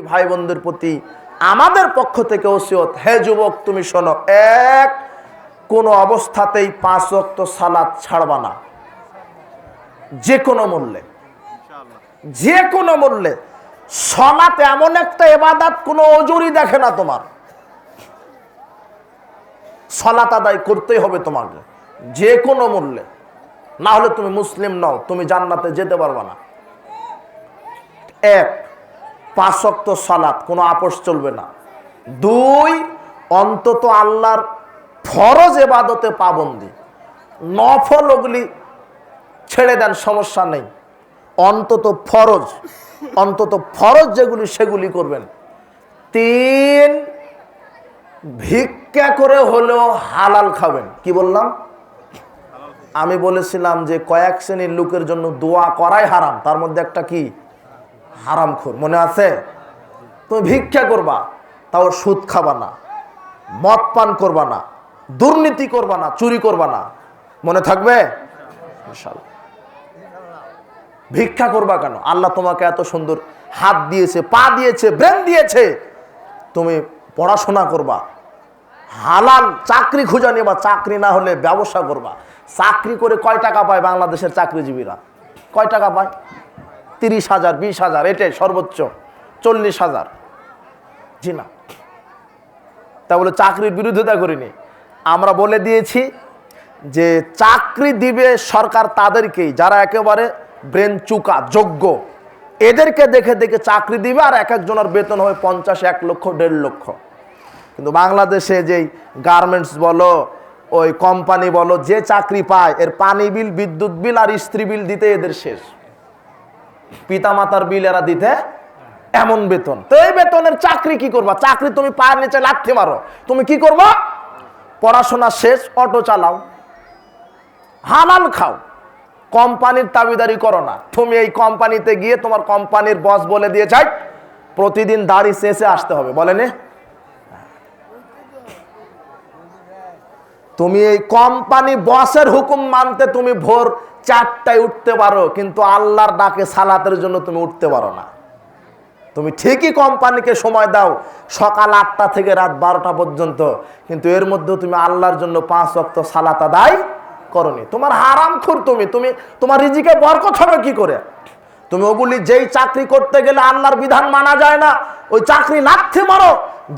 ভাই বোনদের প্রতি আমাদের পক্ষ থেকে ওসিয়ত হে যুবক তুমি শোনো এক কোনো অবস্থাতেই পাঁচ ওয়াক্ত সালাত ছাড়বা না। যে কোনো মূল্যে। যে কোনো মূল্যে। সলাত এমন একটা এবাদাত কোনো অজুরি দেখে না তোমার। সলাত আদায় করতেই হবে তোমাকে যে কোনো মূল্যে। না হলে তুমি মুসলিম নও তুমি জান্নাতে যেতে পারবে না। এক পাঁচক্ত সালাত, কোনো আপোষ চলবে না। দুই, অন্তত আল্লাহর ফরজ এবাদতে পাবন্দি। নফল ওগুলি ছেড়ে দেন, সমস্যা নেই। অন্তত ফরজ অন্তত ফরজ যেগুলি সেগুলি করবেন। তিন, ভিক্ষা করে হলেও হালাল খাবেন। কি বললাম? আমি বলেছিলাম যে কয়েক শ্রেণির লোকের জন্য দোয়া করাই হারাম। তার মধ্যে একটা কি? হারাম খোর, মনে আছে? তুমি ভিক্ষা করবা, তাও সুদ খাবা না, মদ পান করবা না, দুর্নীতি করবা না, চুরি করবা না, মনে থাকবে? ভিক্ষা করবা কেন? আল্লাহ তোমাকে এত সুন্দর হাত দিয়েছে, পা দিয়েছে, ব্রেন দিয়েছে, তুমি পড়াশোনা করবা, হালাল চাকরি খুঁজে নেবা, চাকরি না হলে ব্যবসা করবা। চাকরি করে কয় টাকা পায় বাংলাদেশের চাকরিজীবীরা? কয় টাকা পায়? তিরিশ হাজার, বিশ হাজার, এটাই সর্বোচ্চ, চল্লিশ হাজার। জি না। তা বলে চাকরির বিরোধিতা করিনি। আমরা বলে দিয়েছি যে চাকরি দিবে সরকার তাদেরকেই, যারা একেবারে ব্রেন চুকা, যোগ্য। এদেরকে দেখে দেখে চাকরি দিবে আর এক একজনের বেতন হবে পঞ্চাশ, এক লক্ষ, দেড় লক্ষ। কিন্তু বাংলাদেশে যেই গার্মেন্টস বলো, ওই কোম্পানি বলো, যে চাকরি পায়, এর পানি বিল, বিদ্যুৎ বিল আর স্ত্রী বিল দিতে এদের শেষ। পিতামাতার বিল এরা দিতে এমন বেতন। তো এই বেতনের চাকরি কি করবা? চাকরি তুমি পায়ের নিচে লাথি মারো। তুমি কি করব? পড়াশোনা শেষ, অটো চালাও। হালাল খাও। কোম্পানির তাবিদারি করো না। তুমি এই কোম্পানিতে গিয়ে তোমার কোম্পানির বস বলে দিয়ে যাই প্রতিদিন দাড়ি শেষে আসতে হবে। বলেনি? তুমি এই কোম্পানি বসের হুকুম মানতে তুমি ভোর চারটায় উঠতে পারো, কিন্তু আল্লাহর ডাকে সালাতের জন্য তুমি উঠতে পারো না। তুমি ঠিকই কোম্পানিকে সময় দাও, সকাল আটটা থেকে রাত বারোটা পর্যন্ত, কিন্তু এর মধ্যেও তুমি আল্লাহর জন্য পাঁচ অক্ত সালাত আদায় করনি। তোমার হারাম খুর তুমি তুমি, তোমার রিজিকে বরকত হবে কি করে? তুমি ওগুলি যেই চাকরি করতে গেলে আল্লাহর বিধান মানা যায় না, ওই চাকরি লাথি মারো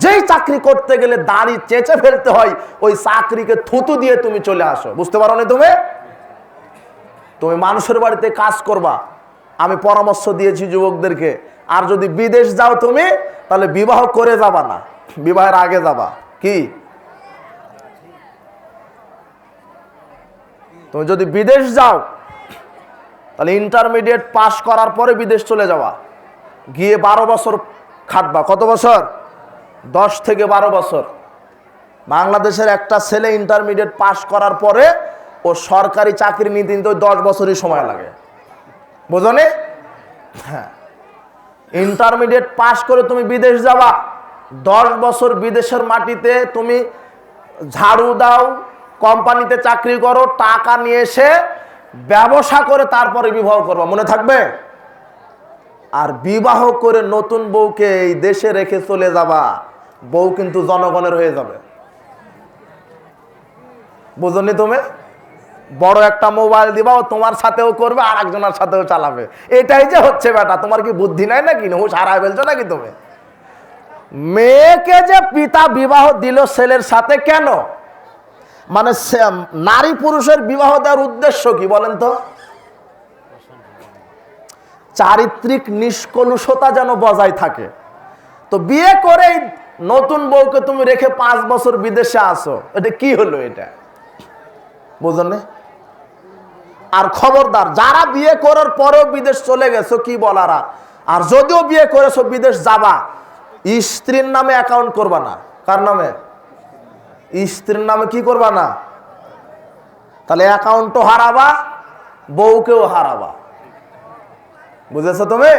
যেই চাকরি করতে গেলে দাড়ি চেঁচে ফেলতে হয়, ওই চাকরিকে থুতু দিয়ে তুমি চলে আসো। বুঝতে পারো না তুমি? তুমি মানুষের বাড়িতে কাজ করবা। আমি পরামর্শ দিয়েছি যুবকদেরকে, আর যদি বিদেশ যাও তুমি, তাহলে বিবাহ করে যাবা না। বিবাহের আগে যাবা। কি? তুমি যদি বিদেশ যাও, তাহলে ইন্টারমিডিয়েট পাশ করার পরে বিদেশ চলে যাওয়া গিয়ে বারো বছর খাটবা। কত বছর? দশ থেকে বারো বছর। বাংলাদেশের একটা ছেলে ইন্টারমিডিয়েট পাশ করার পরে ও সরকারি চাকরি নিতে নিতে ওই দশ বছরই সময় লাগে। বোঝনে? হ্যাঁ। ইন্টারমিডিয়েট পাশ করে তুমি বিদেশ যাবা, দশ বছর বিদেশের মাটিতে তুমি ঝাড়ু দাও, কোম্পানিতে চাকরি করো, টাকা নিয়ে এসে ব্যবসা করে তারপরে বিবাহ করবা, মনে থাকবে? আর বিবাহ করে নতুন বউকে এই দেশে রেখে চলে যাবা। বউ কিন্তু জনগণের হয়ে যাবে। বুঝনি তুমি? বড় একটা মোবাইল দিবা তোমার সাথেও করবে আর একজনের সাথেও চালাবে। এটাই যে হচ্ছে বেটা তোমার কি বুদ্ধি নাই নাকি? হুশ হারায় ফেলছো নাকি তুমি? মেয়েকে যে পিতা বিবাহ দিল ছেলের সাথে কেন? মানে নারী পুরুষের বিবাহ দেওয়ার উদ্দেশ্য কি বলেন তো? চারিত্রিক নিষ্কলুষতা যেন বজায় থাকে। তো বিয়ে করে নতুন বউকে তুমি রেখে পাঁচ বছর বিদেশে আসো এটা কি হলো এটা? বুঝলে আর খবরদার, যারা বিয়ে করার পরেও বিদেশ চলে গেছো, কি বলার আর? যদিও বিয়ে করেছ, বিদেশ যাবা, স্ত্রীর নামে অ্যাকাউন্ট করবা না। কার নামে? স্ত্রীর নামে কি করবা না? তাহলে অ্যাকাউন্টও হারাবা, বউকেও হারাবা। বুঝেছ তুমি?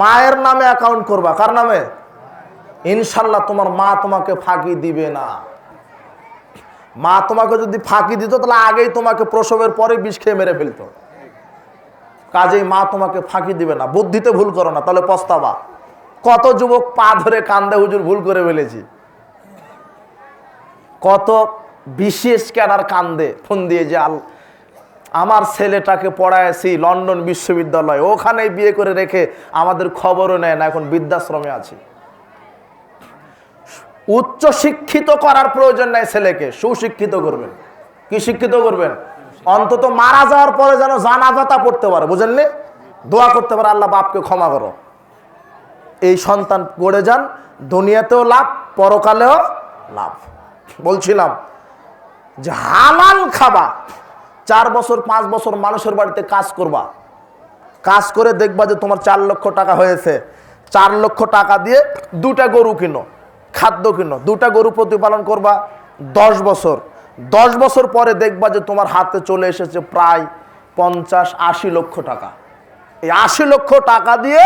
মায়ের নামে অ্যাকাউন্ট করবা, কার নামে? ইনশাল্লাহ তোমার মা তোমাকে ফাঁকি দিবে না। মা তোমাকে যদি ফাঁকি দিত, তাহলে আগেই তোমাকে প্রসবের পরে বিষ খেয়ে মেরে ফেলতো। কাজেই মা তোমাকে ফাঁকি দিবে না। বুদ্ধিতে ভুল করো না, তাহলে পস্তাবা। কত যুবক পা ধরে কান্দে, হুজুর, ভুল করে ফেলেছি। কত বিশেষ ক্যাডার কান্দে, ফোন দিয়ে যে, আল আমার ছেলেটাকে পড়াইছি লন্ডন বিশ্ববিদ্যালয় ওখানে বিয়ে করে রেখে আমাদের খবরও নেয় না, এখন বৃদ্ধাশ্রমে আছি। উচ্চ শিক্ষিত করার প্রয়োজন নাই ছেলেকে, সুশিক্ষিত করবেন। কি শিক্ষিত করবেন? অন্তত মারা যাওয়ার পরে যেন জানাজাতা পড়তে পারে বুঝেননি দোয়া করতে পারে, আল্লাহ বাপকে ক্ষমা করো। এই সন্তান গড়ে যান, দুনিয়াতেও লাভ, পরকালেও লাভ। বলছিলাম যে হালাল খাবা, চার বছর, পাঁচ বছর মানুষের বাড়িতে কাজ করবা। কাজ করে দেখবা যে তোমার চার লক্ষ টাকা হয়েছে। চার লক্ষ টাকা দিয়ে দুটা গরু কিনো। খাদ্য কিনো দুটা গরু প্রতিপালন করবা দশ বছর। দশ বছর পরে দেখবা যে তোমার হাতে চলে এসেছে প্রায় পঞ্চাশ আশি লক্ষ টাকা। এই আশি লক্ষ টাকা দিয়ে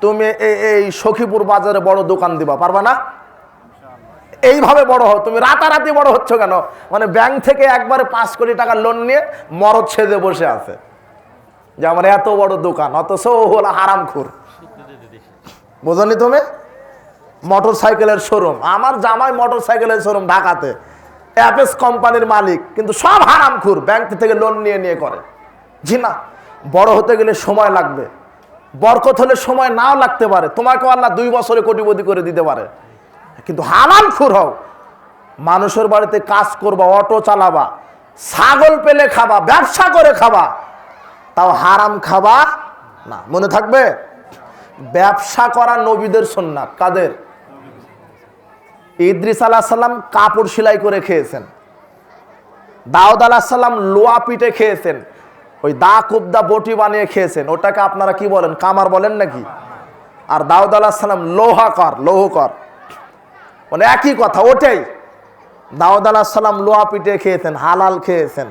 তুমি এই- সখীপুর বাজারে বড় দোকান দিবা পারবা না? এইভাবে বড় হও। তুমি রাতারাতি বড় হচ্ছ কেন? মানে ব্যাংক থেকে একবারে পাঁচ কোটি টাকা লোন নিয়ে মরদ ছেদে বসে আছে। যে আমার এত বড় দোকান অথচ হলো হারামখুর। বোঝনি তুমি? মোটর সাইকেলের শোরুম আমার জামাই মোটর সাইকেলের শোরুম ঢাকাতে। অ্যাপেস কোম্পানির মালিক, কিন্তু সব হারামখুর ব্যাংক থেকে লোন নিয়ে নিয়ে করে। জি না, বড় হতে গেলে সময় লাগবে। বরকত হলে সময় নাও লাগতে পারে। তোমাকে আল্লাহ দুই বছরে কোটিপতি করে দিতে পারে। কিন্তু হালাল খুর হও। মানুষের বাড়িতে কাজ করবা, অটো চালাবা, ছাগল পেলে খাবা, ব্যবসা করে খাবা, তাও হারাম খাবা না। মনে থাকবে? ব্যবসা করা নবীদের সন্ন্যাত কাদের? ইদ্রিস আলাহ সাল্লাম কাপড় সেলাই করে খেয়েছেন। দাউদ আলাহ সাল্লাম লোয়া পিঠে খেয়েছেন। ওই দা কুবদা বটি বানিয়ে খেয়েছেন। ওটাকে আপনারা কি বলেন, কামার বলেন নাকি? আর দাউদ আলাহ সাল্লাম লোহাকর লৌহকর মানে একই কথা, ওটাই। দাউদ আলাহ সাল্লাম লোহা পিঠে খেয়েছেন, হালাল খেয়েছেন।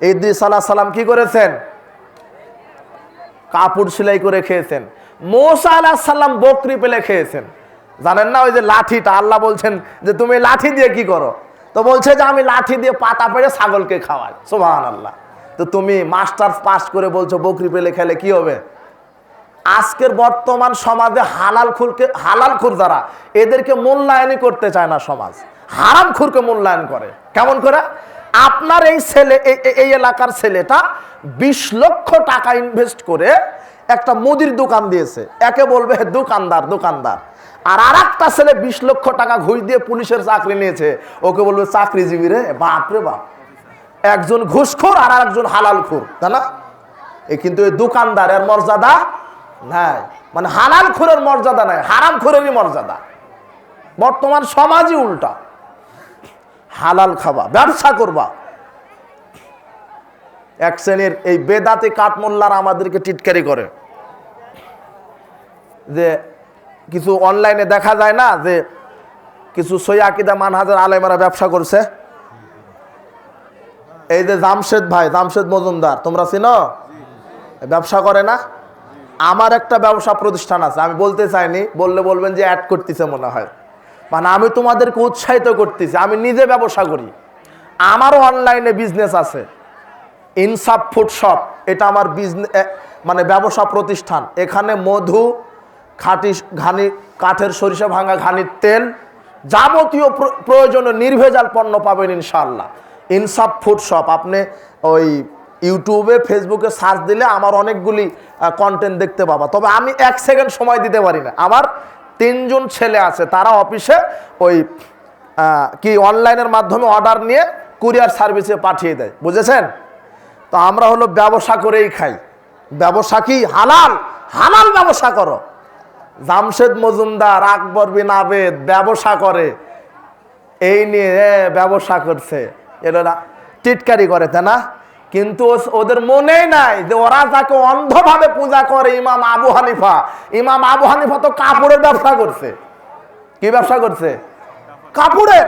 ইদ্রিস আলাহ সাল্লাম কি করেছেন? কাপড় সেলাই করে খেয়েছেন। মোসা আলাহ সাল্লাম বকরি পেলে খেয়েছেন। জানেন না ওই যে লাঠিটা? আল্লাহ বলছেন যে, তুমি লাঠি দিয়ে কি করো? তো বলছে যে, আমি লাঠি দিয়ে পাতা পেড়ে ছাগলকে খাওয়াই। সোভান আল্লাহ তো তুমি মাস্টার্স পাস করে বলছো, বকরি পেলে খেলে কি হবে? আজকের বর্তমান সমাজে হালাল খুরকে, হালাল খুর যারা, এদেরকে মূল্যায়নই করতে চায় না সমাজ। হারাম খুরকে মূল্যায়ন করে। কেমন করে? আপনার এই ছেলে, এই এলাকার ছেলেটা বিশ লক্ষ টাকা ইনভেস্ট করে একটা মুদির দোকান দিয়েছে। একে বলবে দোকানদার দোকানদার। আর আর একটা ছেলে বিশ লক্ষ টাকা ঘুষ দিয়ে পুলিশের চাকরি নিয়েছে। ওকে বলবে, চাকরিজীবী রে? বাপ রে বাপ। একজন ঘুষখোর আর একজন হালাল খোর তাই না? এ কিন্তু এই দোকানদারের মর্যাদা নাই। মানে হালাল খোরের মর্যাদা নাই হারাম খোরেরই মর্যাদা। বর্তমান সমাজই উল্টা। হালাল খাবা, ব্যবসা করবা। এক শ্রেণির এই বেদাতে কাঠমোল্লারা আমাদেরকে টিটকারি করে যে কিছু অনলাইনে দেখা যায় না যে কিছু সৈয়াকিদা মানহাজার আলেমারা ব্যবসা করছে? এই যে জামশেদ ভাই, জামশেদ মজুমদার, তোমরা চিনো? ব্যবসা করে না? আমার একটা ব্যবসা প্রতিষ্ঠান আছে, আমি বলতে চাইনি, বললে বলবেন যে অ্যাড করতেছে মনে হয়। মানে আমি তোমাদেরকে উৎসাহিত করতেছি, আমি নিজে ব্যবসা করি। আমারও অনলাইনে বিজনেস আছে। ইনসাফ ফুড শপ এটা আমার বিজনেস মানে ব্যবসা প্রতিষ্ঠান। এখানে মধু খাঁটি ঘানি, কাঠের সরিষা ভাঙা ঘানির তেল, যাবতীয় প্র- প্রয়োজনীয় নির্ভেজাল পণ্য পাবেন ইনশাল্লাহ ইনসাফ ফুড শপ, আপনি ওই ইউটিউবে, ফেসবুকে সার্চ দিলে আমার অনেকগুলি কন্টেন্ট দেখতে পাবা। তবে আমি এক সেকেন্ড সময় দিতে পারি না। আমার তিনজন ছেলে আছে, তারা অফিসে ওই কি অনলাইনের মাধ্যমে অর্ডার নিয়ে কুরিয়ার সার্ভিসে পাঠিয়ে দেয়। বুঝেছেন? তো আমরা হলো ব্যবসা করেই খাই। ব্যবসা কি? হালাল! হালাল ব্যবসা করো। জামশেদ মজুমদার, আকবর বিন আবেদ ব্যবসা করে। এই নিয়ে ব্যবসা করছে। এরা টিটকারি করে, তাই না? কিন্তু ওদের মনেই নাই যে ওরা যাকে অন্ধভাবে পূজা করে ইমাম আবু হানিফা। ইমাম আবু হানিফা তো কাপড়ের ব্যবসা করছে। কি ব্যবসা করছে? কাপড়ের।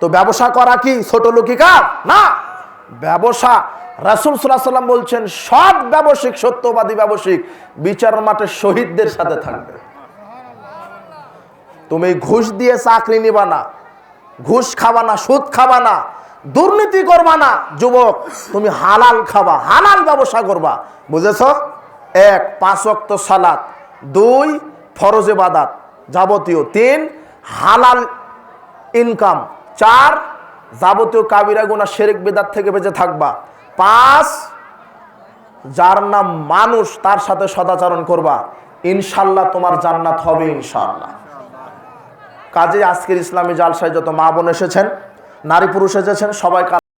তো ব্যবসা করা কি ছোট লোকি কাজ না। ব্যবসা, রাসুল সাল্লাহ সাল্লাম বলছেন সব ব্যবসায়িক সত্যবাদী ব্যবসায়িক বিচার মাঠে শহীদদের সাথে থাকবে। তুমি ঘুষ দিয়ে চাকরি নিবা না, ঘুষ খাবা না, সুদ খাবা না, দুর্নীতি করবা না, যুবক, তুমি হালাল খাবা, হালাল ব্যবসা করবা, বুঝেছ? এক, পাঁচ অক্ত সালাত, দুই, ফরজে বাদাত যাবতীয়, তিন, হালাল ইনকাম চার, যাবতীয় কাবিরা গুণা শেরেক, বেদাত থেকে বেঁচে থাকবা, পাঁচ, যার নাম মানুষ তার সাথে সদাচরণ করবা, ইনশাল্লাহ তোমার জান্নাত হবে, ইনশাল্লাহ। কাজে আজকের ইসলামী জালসায় যত মা বোন এসেছেন নারী পুরুষ এসেছেন সবাই